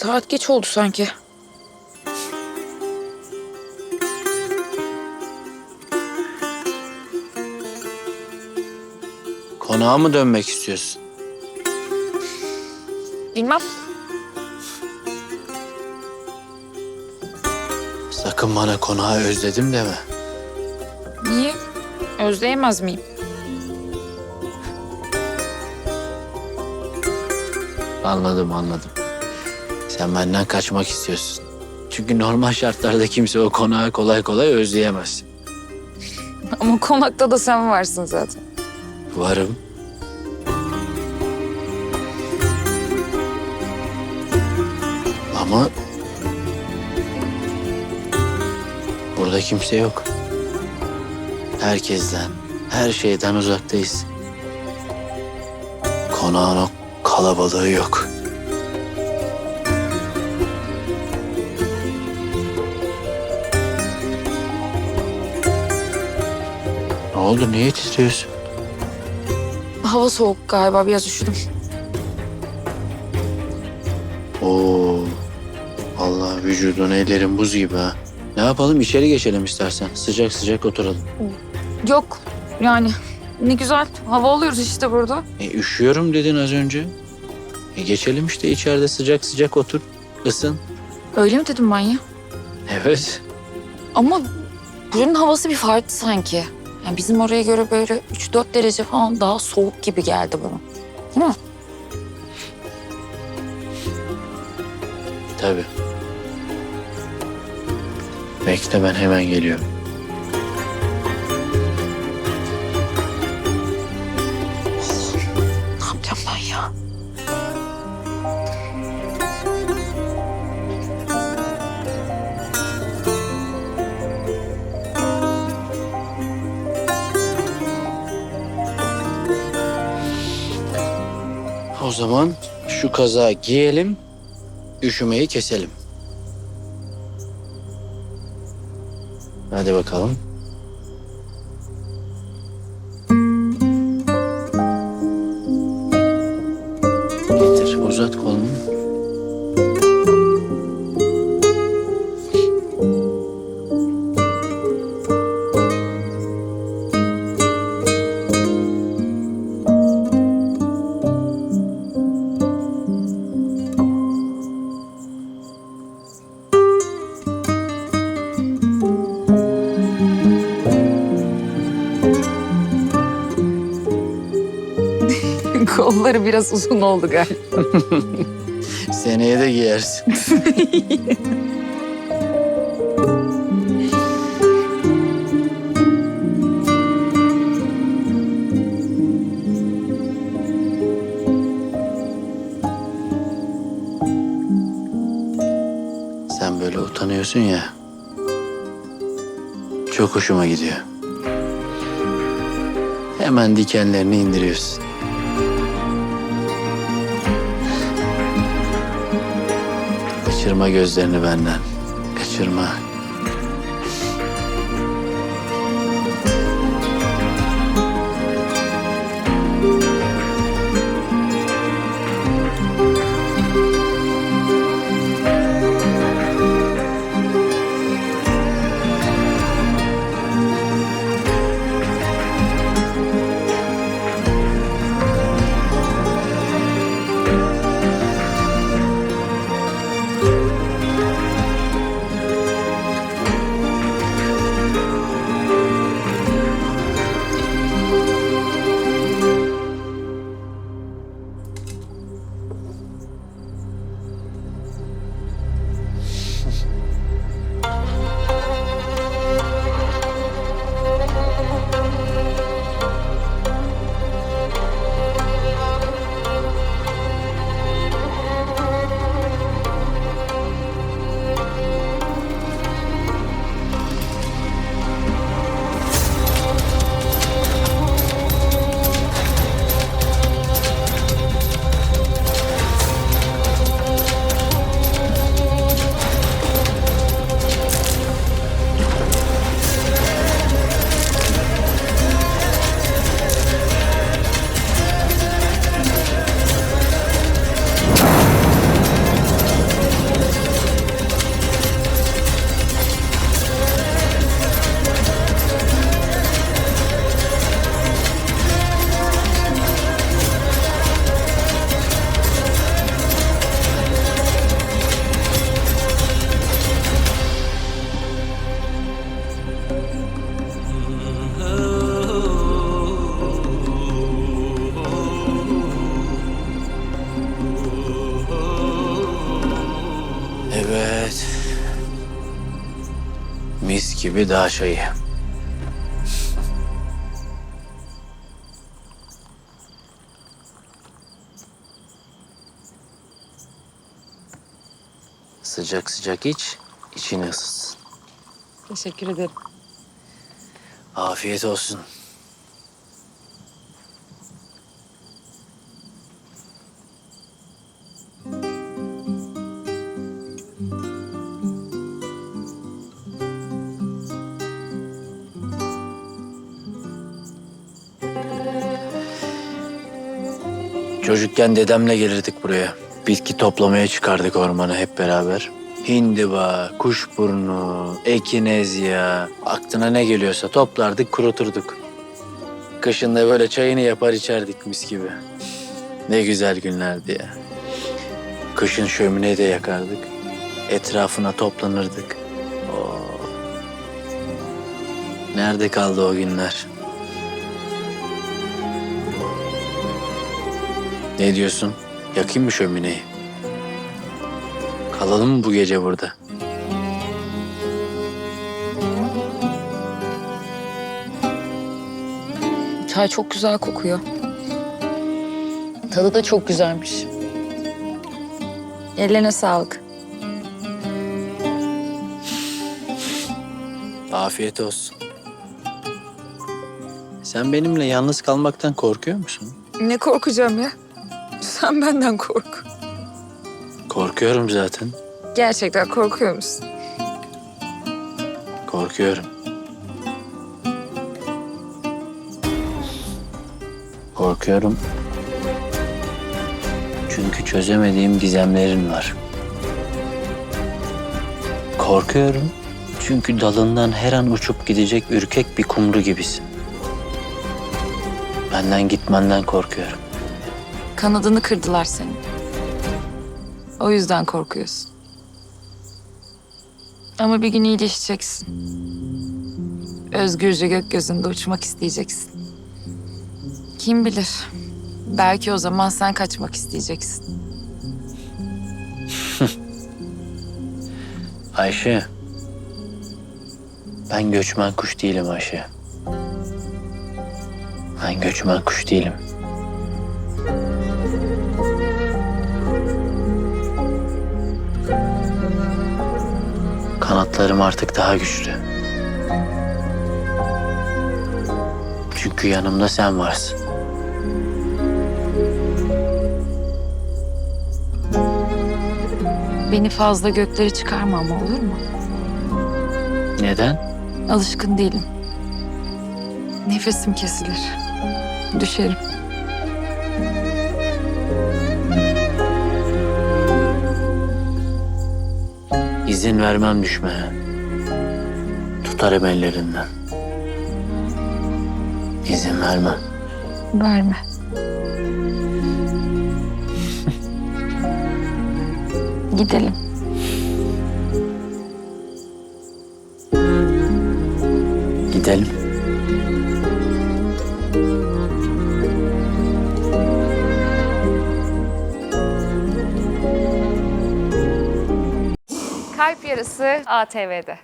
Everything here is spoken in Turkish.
Saat geç oldu sanki. Konağa mı dönmek istiyorsun? Bilmem. Sakın bana konağı özledim deme. Niye? Özleyemez miyim? Anladım anladım. Sen benden kaçmak istiyorsun. Çünkü normal şartlarda kimse o konağı kolay kolay özleyemez. Ama konakta da sen varsın zaten. Varım. Ama burada kimse yok. Herkesten, her şeyden uzaktayız. Konağın o kalabalığı yok. Ne oldu? Niye titriyorsun? Hava soğuk galiba biraz üşüdüm. Oo. Vallahi vücudun ellerin buz gibi ha. Ne yapalım içeri geçelim istersen. Sıcak sıcak oturalım. Yok yani ne güzel hava alıyoruz işte burada. E, üşüyorum dedin az önce. E, geçelim işte içeride sıcak sıcak otur. ısın. Öyle mi dedim ben ya? Evet. Ama buranın havası bir farklı sanki. Yani bizim oraya göre böyle 3-4 derece falan daha soğuk gibi geldi bana. Değil mi? Tabii. Bekle ben hemen geliyorum. O zaman şu kazağı giyelim, üşümeyi keselim. Hadi bakalım. Getir, uzat kolunu. Kolları biraz uzun oldu galiba. Seneye de giyersin. Sen böyle utanıyorsun ya. Çok hoşuma gidiyor. Hemen dikenlerini indiriyorsun. Kaçırma gözlerini benden. Kaçırma. Gibi dağ çayı. Sıcak sıcak iç, içini ısıtsın. Teşekkür ederim. Afiyet olsun. Çocukken dedemle gelirdik buraya. Bitki toplamaya çıkardık ormana hep beraber. Hindiba, kuşburnu, ekinezya, aklına ne geliyorsa toplardık, kuruturduk. Kışın da böyle çayını yapar içerdik mis gibi. Ne güzel günlerdi ya. Kışın şömineyi de yakardık. Etrafına toplanırdık. Oo. Nerede kaldı o günler? Ne diyorsun? Yakayım mı şömineyi? Kalalım mı bu gece burada? Çay çok güzel kokuyor. Tadı da çok güzelmiş. Ellerine sağlık. Afiyet olsun. Sen benimle yalnız kalmaktan korkuyor musun? Ne korkacağım ya? Sen benden kork. Korkuyorum zaten. Gerçekten korkuyor musun? Korkuyorum. Korkuyorum. Çünkü çözemediğim gizemlerin var. Korkuyorum. Çünkü dalından her an uçup gidecek ürkek bir kumru gibisin. Benden gitmenden korkuyorum. Kanadını kırdılar senin. O yüzden korkuyorsun. Ama bir gün iyileşeceksin. Özgürce gökyüzünde uçmak isteyeceksin. Kim bilir? Belki o zaman sen kaçmak isteyeceksin. Ayşe. Ben göçmen kuş değilim Ayşe. Ben göçmen kuş değilim. Kanatlarım artık daha güçlü. Çünkü yanımda sen varsın. Beni fazla göklere çıkarma ama olur mu? Neden? Alışkın değilim. Nefesim kesilir. Düşerim. İzin vermem düşmeye. Tutarım ellerinden. İzin vermem. Verme. Gidelim. Gidelim. Kalp Yarısı ATV'de.